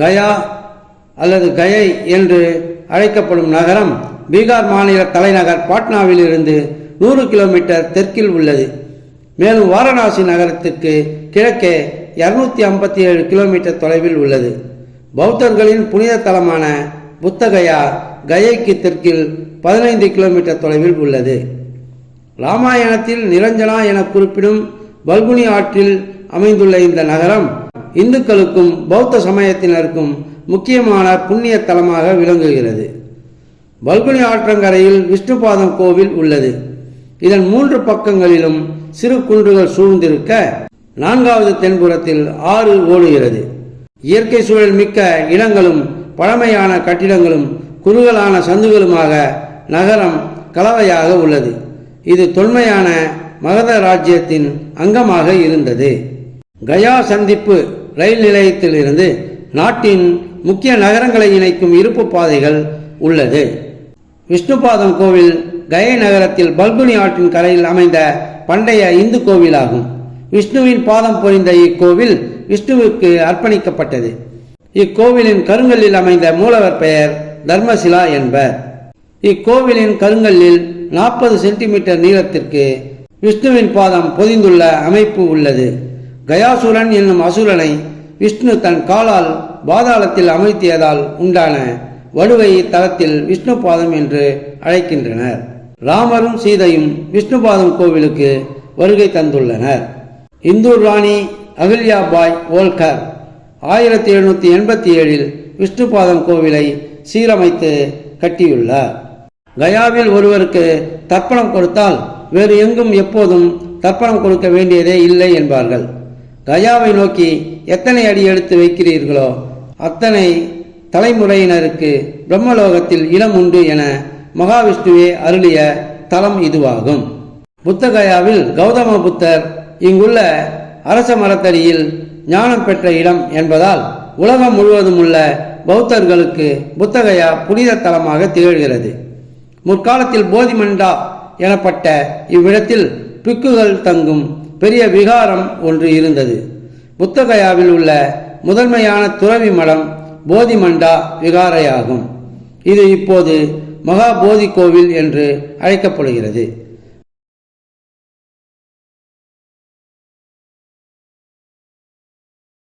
கயா அல்லது கயை என்று அழைக்கப்படும் நகரம் பீகார் மாநில தலைநகர் பாட்னாவில் இருந்து நூறு கிலோமீட்டர் தெற்கில் உள்ளது. மேலும் வாரணாசி நகரத்திற்கு கிழக்கே இருநூத்தி ஐம்பத்தி ஏழு கிலோமீட்டர் தொலைவில் உள்ளது. பௌத்தர்களின் புனித தலமான புத்தகயா கயைக்கு தெற்கில் பதினைந்து கிலோமீட்டர் தொலைவில் உள்ளது. ராமாயணத்தில் நிரஞ்சனா என குறிப்பிடும் பல்குனி ஆற்றில் அமைந்துள்ள இந்த நகரம் இந்துக்களுக்கும் பௌத்த சமயத்தினருக்கும் முக்கியமான புண்ணிய தலமாக விளங்குகிறது. பல்குனி ஆற்றங்கரையில் விஷ்ணுபாதம் கோவில் உள்ளது. இதன் மூன்று பக்கங்களிலும் சிறு குன்றுகள் சூழ்ந்திருக்க நான்காவது தென்புறத்தில் ஆறு ஓடுகிறது. இயற்கை சூழல் மிக்க இடங்களும் பழமையான கட்டிடங்களும் குறுகலான சந்துகளுமாக நகரம் கலவையாக உள்ளது. இது தொன்மையான மகத ராஜ்யத்தின் அங்கமாக இருந்தது. கயா சந்திப்பு ரயில் நிலையத்திலிருந்து நாட்டின் முக்கிய நகரங்களை இணைக்கும் இருப்பு பாதைகள் உள்ளது. விஷ்ணுபாதம் கோவில் கயை நகரத்தில் பல்குனி ஆற்றின் கரையில் அமைந்த பண்டைய இந்து கோவிலாகும். விஷ்ணுவின் பாதம் பொறிந்த இக்கோவில் விஷ்ணுவுக்கு அர்ப்பணிக்கப்பட்டது. இக்கோவிலின் கருங்கல்லில் அமைந்த மூலவர் பெயர் தர்மசிலா என்பர். இக்கோவிலின் கருங்கல்லில் நாற்பது சென்டிமீட்டர் நீளத்திற்கு விஷ்ணுவின் பாதம் பொதிந்துள்ள அமைப்பு உள்ளது. கயாசுரன் என்னும் அசுரனை விஷ்ணு தன் காலால் பாதாளத்தில் அமர்த்தியதால் உண்டான வடுவை தலத்தில் விஷ்ணு பாதம் என்று அழைக்கின்றனர். ராமரும் சீதையும் விஷ்ணுபாதம் கோவிலுக்கு வருகை தந்துள்ளனர். இந்தூர் ராணி அகில்யாபாய் ஓல்கர் ஆயிரத்தி எழுநூத்தி எண்பத்தி ஏழில் விஷ்ணுபாதம் கோவிலை சீரமைத்து கட்டியுள்ளார். கயாவில் ஒருவருக்கு தர்ப்பணம் கொடுத்தால் வேறு எங்கும் எப்போதும் தர்ப்பணம் கொடுக்க வேண்டியதே இல்லை என்பார்கள். கயாவை நோக்கி எத்தனை அடி எடுத்து வைக்கிறீர்களோ அத்தனை தலைமுறையினருக்கு பிரம்மலோகத்தில் இடம் உண்டு என மகாவிஷ்ணுவே அருளிய தலம் இதுவாகும். புத்தகயாவில் கௌதம புத்தர் இங்குள்ள அரச மரத்தடியில் ஞானம் பெற்ற இடம் என்பதால் உலகம் முழுவதும் உள்ள பௌத்தர்களுக்கு புத்தகயா புனித தலமாக திகழ்கிறது. முற்காலத்தில் போதிமண்டா எனப்பட்ட இவ்விடத்தில் பிக்குகள் தங்கும் பெரிய விகாரம் ஒன்று இருந்தது. புத்தகயாவில் உள்ள முதன்மையான துறவி மடம் போதிமண்டா விகாரையாகும். இது இப்போது மகா போதி கோவில் என்று அழைக்கப்படுகிறது.